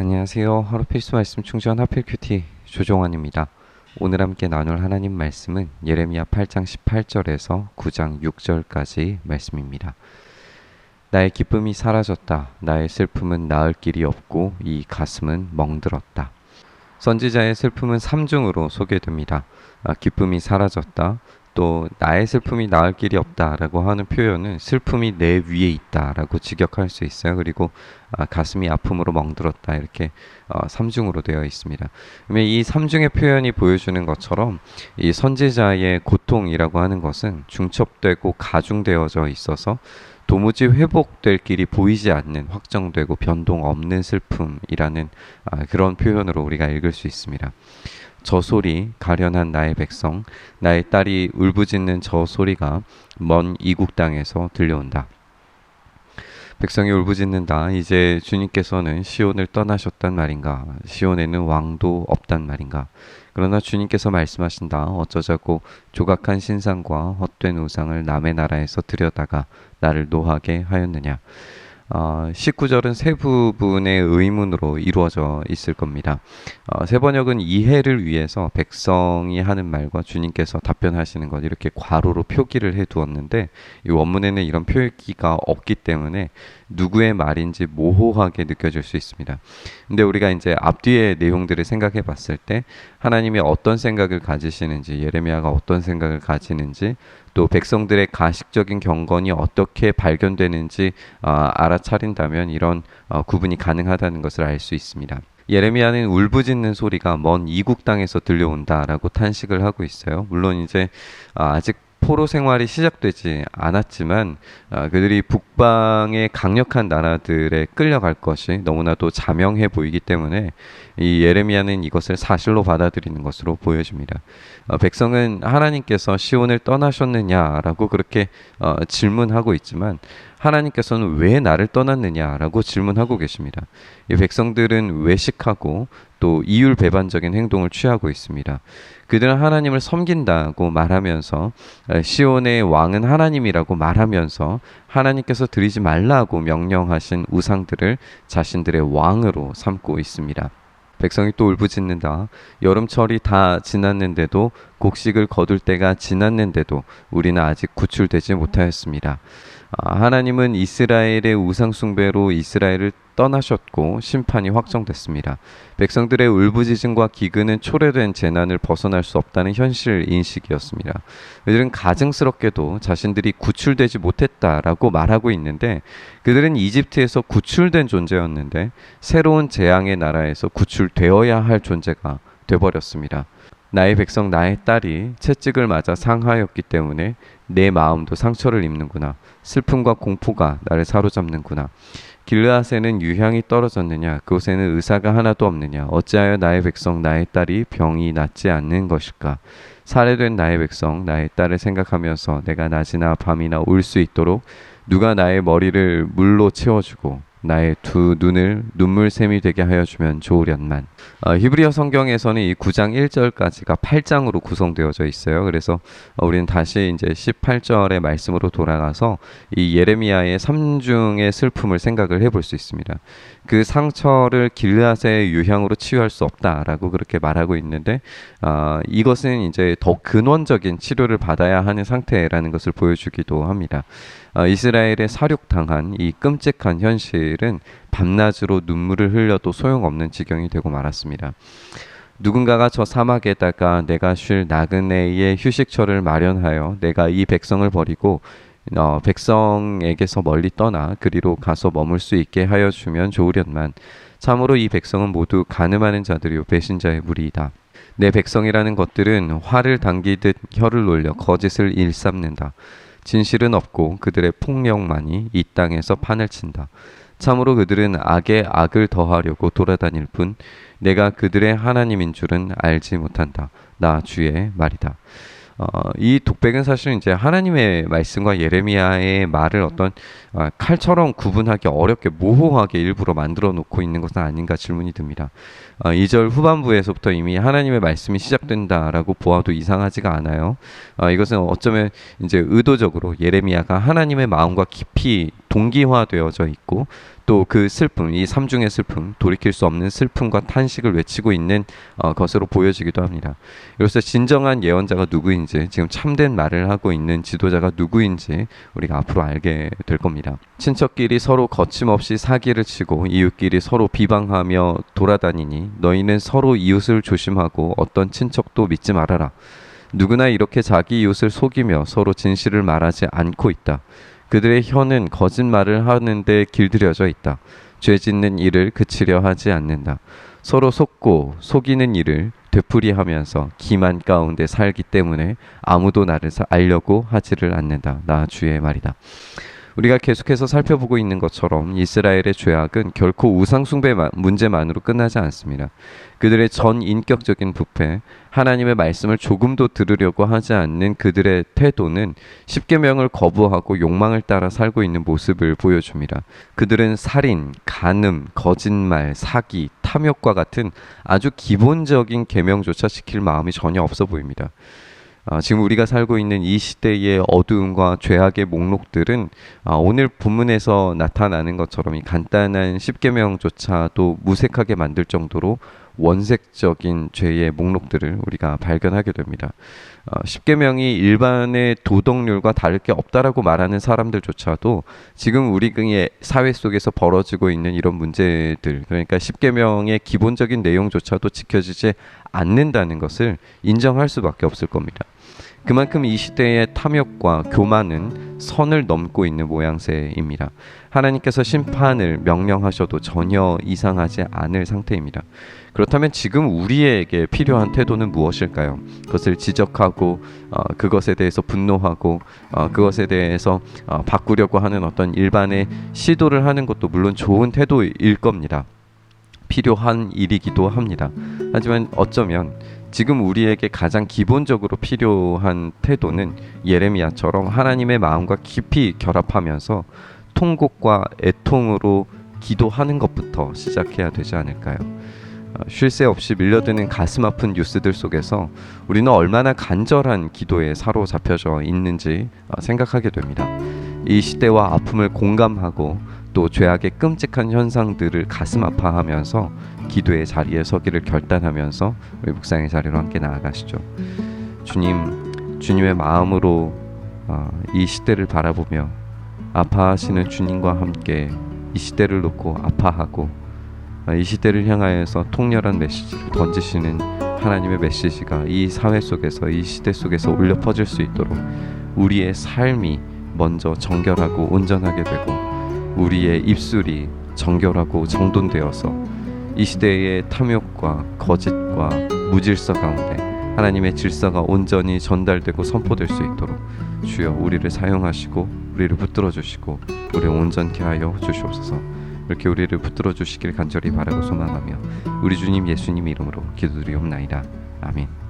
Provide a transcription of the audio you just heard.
안녕하세요. 하루 필수 말씀 충전 하필 큐티 조종환입니다. 오늘 함께 나눌 하나님 말씀은 예레미야 8장 18절에서 9장 6절까지 말씀입니다. 나의 기쁨이 사라졌다. 나의 슬픔은 나을 길이 없고 이 가슴은 멍들었다. 선지자의 슬픔은 3중으로 소개됩니다. 아, 기쁨이 사라졌다. 또 나의 슬픔이 나을 길이 없다라고 하는 표현은 슬픔이 내 위에 있다라고 직역할 수 있어요. 그리고 아, 가슴이 아픔으로 멍들었다 이렇게 어, 삼중으로 되어 있습니다. 이 삼중의 표현이 보여주는 것처럼 이 선지자의 고통이라고 하는 것은 중첩되고 가중되어져 있어서 도무지 회복될 길이 보이지 않는 확정되고 변동 없는 슬픔이라는 아, 그런 표현으로 우리가 읽을 수 있습니다. 저 소리 가련한 나의 백성 나의 딸이 울부짖는 저 소리가 먼 이국 땅에서 들려온다. 백성이 울부짖는다. 이제 주님께서는 시온을 떠나셨단 말인가? 시온에는 왕도 없단 말인가? 그러나 주님께서 말씀하신다. 어쩌자고 조각한 신상과 헛된 우상을 남의 나라에서 들여다가 나를 노하게 하였느냐? 어, 19절은 세 부분의 의문으로 이루어져 있을 겁니다. 어, 세 번역은 이해를 위해서 백성이 하는 말과 주님께서 답변하시는 것 이렇게 괄호로 표기를 해 두었는데 이 원문에는 이런 표기가 없기 때문에 누구의 말인지 모호하게 느껴질 수 있습니다. 근데 우리가 이제 앞뒤의 내용들을 생각해 봤을 때 하나님이 어떤 생각을 가지시는지 예레미야가 어떤 생각을 가지는지 또 백성들의 가식적인 경건이 어떻게 발견되는지 어, 알아차린다면 이런 어, 구분이 가능하다는 것을 알 수 있습니다. 예레미야는 울부짖는 소리가 먼 이국 땅에서 들려온다라고 탄식을 하고 있어요. 물론 이제 어, 아직 포로 생활이 시작되지 않았지만 어, 그들이 북방의 강력한 나라들에 끌려갈 것이 너무나도 자명해 보이기 때문에 이 예레미야는 이것을 사실로 받아들이는 것으로 보여집니다. 어, 백성은 하나님께서 시온을 떠나셨느냐라고 그렇게 어, 질문하고 있지만 하나님께서는 왜 나를 떠났느냐라고 질문하고 계십니다. 이 백성들은 외식하고 또 이율 배반적인 행동을 취하고 있습니다. 그들은 하나님을 섬긴다고 말하면서 시온의 왕은 하나님이라고 말하면서 하나님께서 드리지 말라고 명령하신 우상들을 자신들의 왕으로 삼고 있습니다. 백성이 또 울부짖는다. 여름철이 다 지났는데도 곡식을 거둘 때가 지났는데도 우리는 아직 구출되지 못하였습니다. 아, 하나님은 이스라엘의 우상 숭배로 이스라엘을 떠나셨고 심판이 확정됐습니다. 백성들의 울부짖음과 기근은 초래된 재난을 벗어날 수 없다는 현실 인식이었습니다. 그들은 가증스럽게도 자신들이 구출되지 못했다라고 말하고 있는데 그들은 이집트에서 구출된 존재였는데 새로운 재앙의 나라에서 구출되어야 할 존재가 되버렸습니다. 나의 백성 나의 딸이 채찍을 맞아 상하였기 때문에 내 마음도 상처를 입는구나. 슬픔과 공포가 나를 사로잡는구나. 길르앗에는 유향이 떨어졌느냐 그곳에는 의사가 하나도 없느냐 어찌하여 나의 백성 나의 딸이 병이 낫지 않는 것일까 살해된 나의 백성 나의 딸을 생각하면서 내가 낮이나 밤이나 울 수 있도록 누가 나의 머리를 물로 채워주고 나의 두 눈을 눈물샘이 되게 하여 주면 좋으련만. 어, 히브리어 성경에서는 이 9장 1절까지가 8장으로 구성되어져 있어요. 그래서 어, 우리는 다시 이제 18절의 말씀으로 돌아가서 이 예레미야의 삼중의 슬픔을 생각을 해볼 수 있습니다. 그 상처를 길앗의 유향으로 치유할 수 없다라고 그렇게 말하고 있는데 어, 이것은 이제 더 근원적인 치료를 받아야 하는 상태라는 것을 보여주기도 합니다. 어, 이스라엘의 사륙당한 이 끔찍한 현실은 밤낮으로 눈물을 흘려도 소용없는 지경이 되고 말았습니다. 누군가가 저 사막에다가 내가 쉴 나그네의 휴식처를 마련하여 내가 이 백성을 버리고 어, 백성에게서 멀리 떠나 그리로 가서 머물 수 있게 하여 주면 좋으련만 참으로 이 백성은 모두 가늠하는 자들이요 배신자의 무리이다. 내 백성이라는 것들은 화를 당기듯 혀를 놀려 거짓을 일삼는다. 진실은 없고 그들의 폭력만이 이 땅에서 판을 친다. 참으로 그들은 악에 악을 더하려고 돌아다닐 뿐 내가 그들의 하나님인 줄은 알지 못한다. 나 주의 말이다. 어, 이 독백은 사실 이제 하나님의 말씀과 예레미야의 말을 어떤 어, 칼처럼 구분하기 어렵게 모호하게 일부러 만들어 놓고 있는 것은 아닌가 질문이 듭니다. 어, 2절 후반부에서부터 이미 하나님의 말씀이 시작된다라고 보아도 이상하지가 않아요. 어, 이것은 어쩌면 이제 의도적으로 예레미야가 하나님의 마음과 깊이 동기화되어져 있고 또 그 슬픔, 이 삼중의 슬픔, 돌이킬 수 없는 슬픔과 탄식을 외치고 있는 어, 것으로 보여지기도 합니다. 그래서 진정한 예언자가 누구인지 지금 참된 말을 하고 있는 지도자가 누구인지 우리가 앞으로 알게 될 겁니다. 친척끼리 서로 거침없이 사기를 치고 이웃끼리 서로 비방하며 돌아다니니 너희는 서로 이웃을 조심하고 어떤 친척도 믿지 말아라. 누구나 이렇게 자기 이웃을 속이며 서로 진실을 말하지 않고 있다. 그들의 혀는 거짓말을 하는데 길들여져 있다. 죄 짓는 일을 그치려 하지 않는다. 서로 속고 속이는 일을 되풀이하면서 기만 가운데 살기 때문에 아무도 나를 사- 알려고 하지를 않는다. 나 주의 말이다. 우리가 계속해서 살펴보고 있는 것처럼 이스라엘의 죄악은 결코 우상숭배 마- 문제만으로 끝나지 않습니다. 그들의 전 인격적인 부패, 하나님의 말씀을 조금도 들으려고 하지 않는 그들의 태도는 십계명을 거부하고 욕망을 따라 살고 있는 모습을 보여줍니다. 그들은 살인, 간음, 거짓말, 사기, 탐욕과 같은 아주 기본적인 계명조차 지킬 마음이 전혀 없어 보입니다. 아, 지금 우리가 살고 있는 이 시대의 어두움과 죄악의 목록들은 아, 오늘 본문에서 나타나는 것처럼 이 간단한 십계명조차도 무색하게 만들 정도로 원색적인 죄의 목록들을 우리가 발견하게 됩니다. 어, 십계명이 일반의 도덕률과 다를 게 없다라고 말하는 사람들조차도 지금 우리의 사회 속에서 벌어지고 있는 이런 문제들 그러니까 십계명의 기본적인 내용조차도 지켜지지 않는다는 것을 인정할 수밖에 없을 겁니다. 그만큼 이 시대의 탐욕과 교만은 선을 넘고 있는 모양새입니다. 하나님께서 심판을 명령하셔도 전혀 이상하지 않을 상태입니다. 그렇다면 지금 우리에게 필요한 태도는 무엇일까요? 그것을 지적하고 어, 그것에 대해서 분노하고 어, 그것에 대해서 어, 바꾸려고 하는 어떤 일반의 시도를 하는 것도 물론 좋은 태도일 겁니다. 필요한 일이기도 합니다. 하지만 어쩌면 지금 우리에게 가장 기본적으로 필요한 태도는 예레미야처럼 하나님의 마음과 깊이 결합하면서 통곡과 애통으로 기도하는 것부터 시작해야 되지 않을까요? 어, 쉴새 없이 밀려드는 가슴 아픈 뉴스들 속에서 우리는 얼마나 간절한 기도에 사로잡혀져 있는지 어, 생각하게 됩니다. 이 시대와 아픔을 공감하고 또 죄악의 끔찍한 현상들을 가슴 아파하면서 기도의 자리에 서기를 결단하면서 우리 묵상의 자리로 함께 나아가시죠. 주님, 주님의 마음으로 어, 이 시대를 바라보며 아파하시는 주님과 함께 이 시대를 놓고 아파하고 어, 이 시대를 향하여서 통렬한 메시지를 던지시는 하나님의 메시지가 이 사회 속에서 이 시대 속에서 울려 퍼질 수 있도록 우리의 삶이 먼저 정결하고 온전하게 되고 우리의 입술이 정결하고 정돈되어서 이 시대의 탐욕과 거짓과 무질서 가운데 하나님의 질서가 온전히 전달되고 선포될 수 있도록 주여 우리를 사용하시고 우리를 붙들어 주시고 우리 온전케 하여 주시옵소서. 이렇게 우리를 붙들어 주시길 간절히 바라고 소망하며 우리 주님 예수님 이름으로 기도드리옵나이다. 아멘.